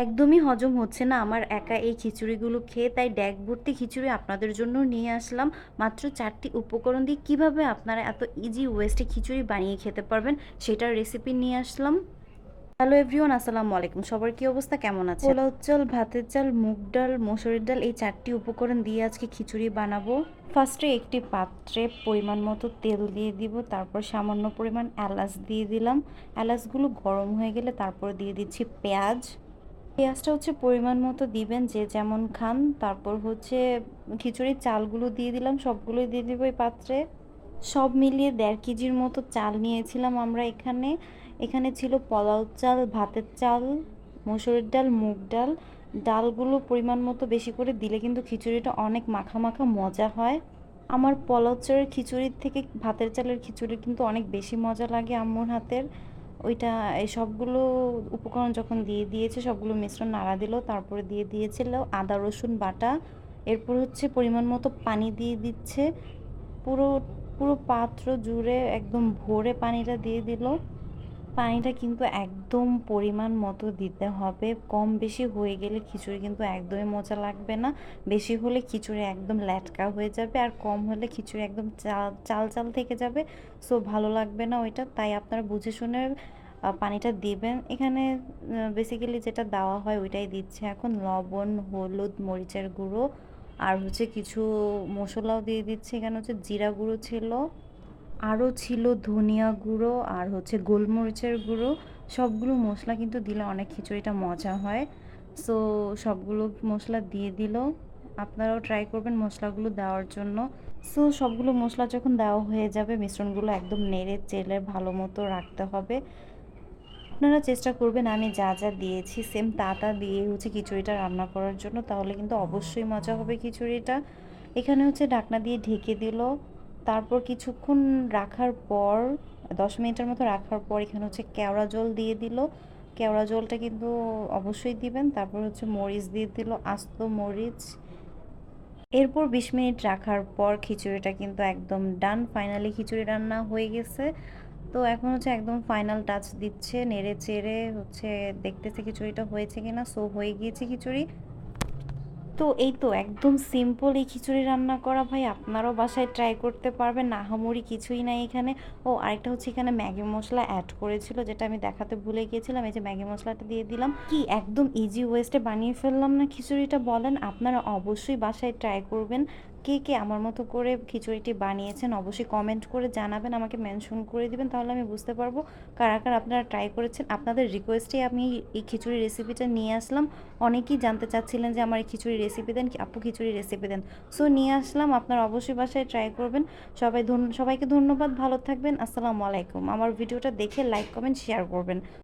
একদমই হজম হচ্ছে না। আমার একা এই খিচুড়িগুলো খেয়ে তাই ড্যাগ ভর্তি খিচুড়ি আপনাদের জন্য নিয়ে আসলাম। মাত্র চারটি উপকরণ দিয়ে কীভাবে আপনারা এত ইজি ওয়েস্টে খিচুড়ি বানিয়ে খেতে পারবেন সেটার রেসিপি নিয়ে আসলাম। হ্যালো এভরিওয়ান, আসসালামু আলাইকুম। সবার কি অবস্থা? কেমন আছে পোলাও চাল, ভাতের চাল, মুগ ডাল, মসুরের ডাল, এই চারটি উপকরণ দিয়ে আজকে খিচুড়ি বানাবো। ফার্স্টে একটি পাত্রে পরিমাণ মতো তেল দিয়ে দিব, তারপর সামান্য পরিমাণ এলাচ দিয়ে দিলাম। এলাচগুলো গরম হয়ে গেলে তারপর দিয়ে দিচ্ছি পেঁয়াজ। পেঁয়াজটা হচ্ছে পরিমাণ মতো দিবেন যে যেমন খান, তারপর হচ্ছে খিচুড়ির চালগুলো দিয়ে দিলাম, সবগুলোই দিয়ে দিব এই পাত্রে। সব মিলিয়ে দেড় কেজির মতো চাল নিয়েছিলাম আমরা এখানে। এখানে ছিল পোলাও চাল, ভাতের চাল, মসুরের ডাল, মুগ ডাল। ডালগুলো পরিমাণ মতো বেশি করে দিলে কিন্তু খিচুড়িটা অনেক মাখা মাখা মজা হয়। আমার পোলাও চালের খিচুড়ির থেকে ভাতের চালের খিচুড়ি কিন্তু অনেক বেশি মজা লাগে আম্মুর হাতের। ওইটা, এই সবগুলো উপকরণ যখন দিয়ে দিয়েছে, সবগুলো মিশ্রণ নাড়া দিল, তারপরে দিয়ে দিয়েছিল আদা, রসুন, বাটা। এরপর হচ্ছে পরিমাণ মতো পানি দিয়ে দিচ্ছে। পুরো পুরো পাত্র জুড়ে একদম ভরে পানিটা দিয়ে দিল। পানিটা কিন্তু একদম পরিমাণ মতো দিতে হবে। কম বেশি হয়ে গেলে খিচুড়ি কিন্তু একদমই মজা লাগবে না। বেশি হলে খিচুড়ি একদম ল্যাটকা হয়ে যাবে আর কম হলে খিচুড়ি একদম চাল চাল চাল থেকে যাবে। সো ভালো লাগবে না ওইটা। তাই আপনারা বুঝে শুনে পানিটা দিবেন। এখানে বেসিক্যালি যেটা দেওয়া হয় ওইটাই দিচ্ছে এখন। লবণ, হলুদ, মরিচের গুঁড়ো আর হচ্ছে কিছু মশলাও দিয়ে দিচ্ছে। এখানে হচ্ছে জিরা গুঁড়ো ছিল। আরও ছিল ধনিয়া গুঁড়ো আর হচ্ছে গোলমরিচের গুঁড়ো। সবগুলো মশলা কিন্তু দিলে অনেক খিচুড়িটা মজা হয়। সো সবগুলো মশলা দিয়ে দিল। আপনারাও ট্রাই করবেন মশলাগুলো দেওয়ার জন্য। সো সবগুলো মশলা যখন দেওয়া হয়ে যাবে, মিশ্রণগুলো একদম নেড়ে চেলে ভালো মতো রাখতে হবে। আপনারা চেষ্টা করবেন, আমি যা যা দিয়েছি সেম তা তা দিয়ে হচ্ছে খিচুড়িটা রান্না করার জন্য। তাহলে কিন্তু অবশ্যই মজা হবে খিচুড়িটা। এখানে হচ্ছে ঢাকনা দিয়ে ঢেকে দিল। তারপর কিছুক্ষণ রাখার পর, দশ মিনিটের মতো রাখার পর এখানে হচ্ছে কেওড়া জল দিয়ে দিল। কেওড়া জলটা কিন্তু অবশ্যই দিবেন। তারপর হচ্ছে মরিচ দিয়ে দিল, আস্ত মরিচ। এরপর বিশ মিনিট রাখার পর খিচুড়িটা কিন্তু একদম ডান, ফাইনালি খিচুড়ি রান্না হয়ে গেছে। তো এখন হচ্ছে একদম ফাইনাল টাচ দিচ্ছে, নেড়ে চেড়ে হচ্ছে দেখতেছে খিচুড়িটা হয়েছে কিনা। সো হয়ে গিয়েছে খিচুড়ি। তো এই তো একদম সিম্পল এই খিচুড়ি রান্না করা ভাই, আপনারাও বাসায় ট্রাই করতে পারবেন নাহামুড়ি কিছুই নাই এখানে। ও, আরেকটা হচ্ছে এখানে ম্যাগি মশলা অ্যাড করেছিল, যেটা আমি দেখাতে ভুলে গিয়েছিলাম, এই যে ম্যাগি মশলাটা দিয়ে দিলাম। কি একদম ইজি ওয়েস্টে বানিয়ে ফেললাম না খিচুড়িটা বলেন, আপনারা অবশ্যই বাসায় ট্রাই করবেন। কে কে আমার মতো করে খিচুড়িটি বানিয়েছেন, অবশ্যই কমেন্ট করে জানাবেন, আমাকে মেনশন করে দিবেন, তাহলে আমি বুঝতে পারব কারা কারা আপনারা ট্রাই করেছেন। আপনাদের রিকোয়েস্টে আমি এই খিচুড়ি রেসিপিটা নিয়ে আসলাম। অনেকেই জানতে চাচ্ছিলেন যে আমার এই খিচুড়ি রেসিপি দেন আপু খিচুড়ি রেসিপি দেন। সো নিয়ে আসলাম, আপনারা অবশ্যই বাসায় ট্রাই করবেন। সবাই সবাইকে ধন্যবাদ, ভালো থাকবেন, আসসালামু আলাইকুম। আমার ভিডিওটা দেখে লাইক কমেন্ট শেয়ার করবেন।